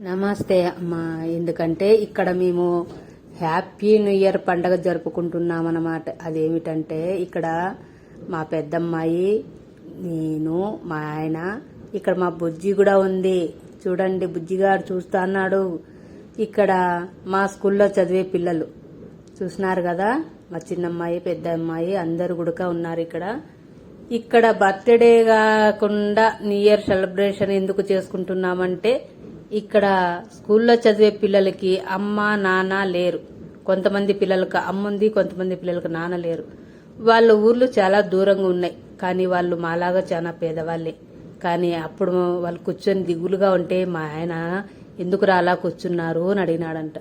నమస్తే అమ్మా. ఎందుకంటే ఇక్కడ మేము హ్యాపీ న్యూ ఇయర్ పండగ జరుపుకుంటున్నాం అన్నమాట అదేమిటంటే ఇక్కడ మా పెద్దమ్మాయి నేను మా ఆయన ఇక్కడ మా బుజ్జి కూడా ఉంది. చూడండి బుజ్జి గారు చూస్తా అన్నాడు ఇక్కడ మా స్కూల్లో చదివే పిల్లలు. చూసినారు కదా? మా చిన్నమ్మాయి పెద్ద అమ్మాయి అందరు కూడా ఉన్నారు ఇక్కడ. ఇక్కడ బర్త్డే కాకుండా న్యూ ఇయర్ సెలబ్రేషన్ ఎందుకు చేసుకుంటున్నామంటే ఇక్కడ స్కూల్లో చదివే పిల్లలకి అమ్మ నాన్న లేరు. కొంతమంది పిల్లలకు అమ్మ ఉంది కొంతమంది పిల్లలకు నాన్న లేరు. వాళ్ళ ఊర్లు చాలా దూరంగా ఉన్నాయి. కానీ వాళ్ళు మాలాగా చాలా పేదవాళ్ళే. కానీ అప్పుడు వాళ్ళు కూర్చొని దిగులుగా ఉంటే మా ఆయన ఎందుకు అలా కూర్చున్నారు? అని అడిగినాడంట.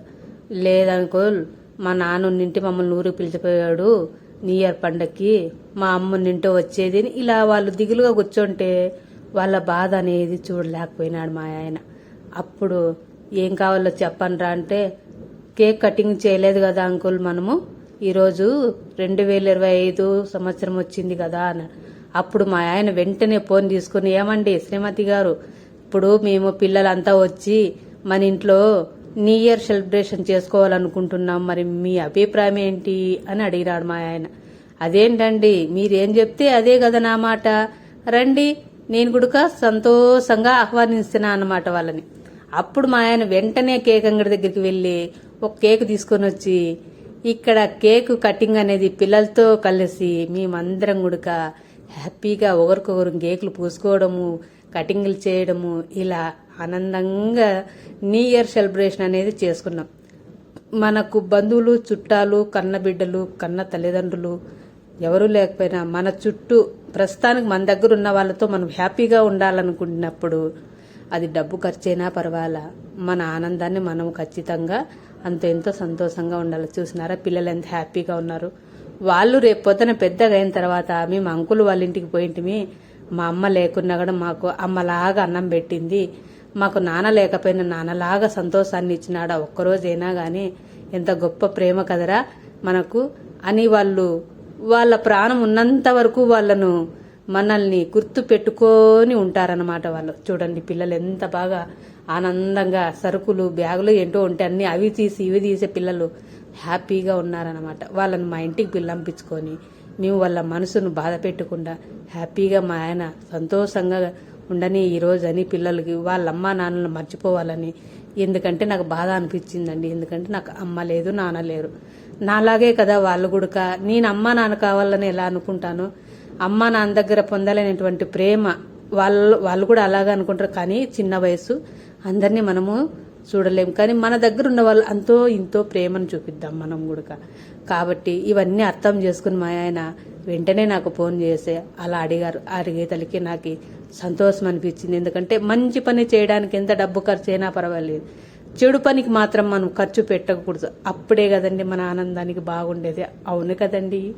లేదనుకో మా నాన్న నింటి మమ్మల్ని ఊరికి పిలిచిపోయాడు. న్యూ ఇయర్ పండక్కి మా అమ్మ నింటో వచ్చేది అని ఇలా వాళ్ళు దిగులుగా కూర్చుంటే వాళ్ళ బాధ అనేది చూడలేకపోయినాడు మా ఆయన. అప్పుడు ఏం కావాలో చెప్పనరా అంటే కేక్ కటింగ్ చేయలేదు కదా అంకుల్ మనము ఈరోజు రెండు వేల ఇరవై ఐదు సంవత్సరం వచ్చింది కదా అని. అప్పుడు మా ఆయన వెంటనే ఫోన్ తీసుకుని ఏమండి శ్రీమతి గారు ఇప్పుడు మేము పిల్లలంతా వచ్చి మన ఇంట్లో న్యూ ఇయర్ సెలబ్రేషన్ చేసుకోవాలనుకుంటున్నాం మరి మీ అభిప్రాయం ఏంటి అని అడిగినాడు మా ఆయన. అదేంటండి మీరేం చెప్తే అదే కదా నా మాట. రండి నేను కూడా సంతోషంగా ఆహ్వానిస్తున్నా అన్నమాట వాళ్ళని. అప్పుడు మా ఆయన వెంటనే కేక్ అంగడి దగ్గరికి వెళ్ళి ఒక కేక్ తీసుకొని వచ్చి ఇక్కడ కేక్ కటింగ్ అనేది పిల్లలతో కలిసి మేమందరం గుడక హ్యాపీగా ఒకరికొకరు కేకులు పూసుకోవడము కటింగ్లు చేయడము ఇలా ఆనందంగా న్యూ ఇయర్ సెలబ్రేషన్ అనేది చేసుకున్నాం. మనకు బంధువులు చుట్టాలు కన్న బిడ్డలు కన్న తల్లిదండ్రులు ఎవరూ లేకపోయినా మన చుట్టూ ప్రస్తుతానికి మన దగ్గర ఉన్న వాళ్ళతో మనం హ్యాపీగా ఉండాలనుకున్నప్పుడు అది డబ్బు ఖర్చైనా పర్వాలా? మన ఆనందాన్ని మనం ఖచ్చితంగా అంత ఎంతో సంతోషంగా ఉండాలి. చూసినారా? పిల్లలు ఎంత హ్యాపీగా ఉన్నారు. వాళ్ళు రేపు పొద్దున పెద్దగా అయిన తర్వాత మేము అంకులు వాళ్ళ ఇంటికి పోయింటిమి. మా అమ్మ లేకున్నా కూడా మాకు అమ్మలాగా అన్నం పెట్టింది. మాకు నాన్న లేకపోయినా నాన్నలాగా సంతోషాన్ని ఇచ్చినాడా ఒక్కరోజైనా కానీ ఎంత గొప్ప ప్రేమ కదరా మనకు. అని వాళ్ళు వాళ్ళ ప్రాణం ఉన్నంత వరకు వాళ్ళను మనల్ని గుర్తు పెట్టుకొని ఉంటారన్నమాట వాళ్ళు. చూడండి పిల్లలు ఎంత బాగా ఆనందంగా సరుకులు బ్యాగులు ఏంటో ఉంటే అన్ని అవి తీసి ఇవి తీసే పిల్లలు హ్యాపీగా ఉన్నారనమాట వాళ్ళని మా ఇంటికి పిల్లంపించుకొని మేము వాళ్ళ మనసును బాధ పెట్టకుండా హ్యాపీగా మా ఆయన సంతోషంగా ఉండని ఈ రోజు అని పిల్లలకి వాళ్ళ అమ్మ నాన్నలు మర్చిపోవాలని. ఎందుకంటే నాకు బాధ అనిపించిందండి. ఎందుకంటే నాకు అమ్మ లేదు నాన్న లేరు. నాలాగే కదా వాళ్ళు కూడా నేను అమ్మ నాన్న కావాలని ఎలా అనుకుంటాను? అమ్మ నాన్న దగ్గర పొందలేనటువంటి ప్రేమ వాళ్ళు వాళ్ళు కూడా అలాగే అనుకుంటారు. కానీ చిన్న వయసు అందరినీ మనము చూడలేము కానీ మన దగ్గర ఉన్న వాళ్ళు అంతో ఇంతో ప్రేమను చూపిద్దాం మనం కూడా కాబట్టి ఇవన్నీ అర్థం చేసుకుని మా ఆయన వెంటనే నాకు ఫోన్ చేసి అలా అడిగారు. అడిగేతలకి నాకు సంతోషం అనిపించింది. ఎందుకంటే మంచి పని చేయడానికి ఎంత డబ్బు ఖర్చు అయినా పర్వాలేదు. చెడు పనికి మాత్రం మనం ఖర్చు పెట్టకూడదు. అప్పుడే కదండి మన ఆనందానికి బాగుండేది. అవును కదండి.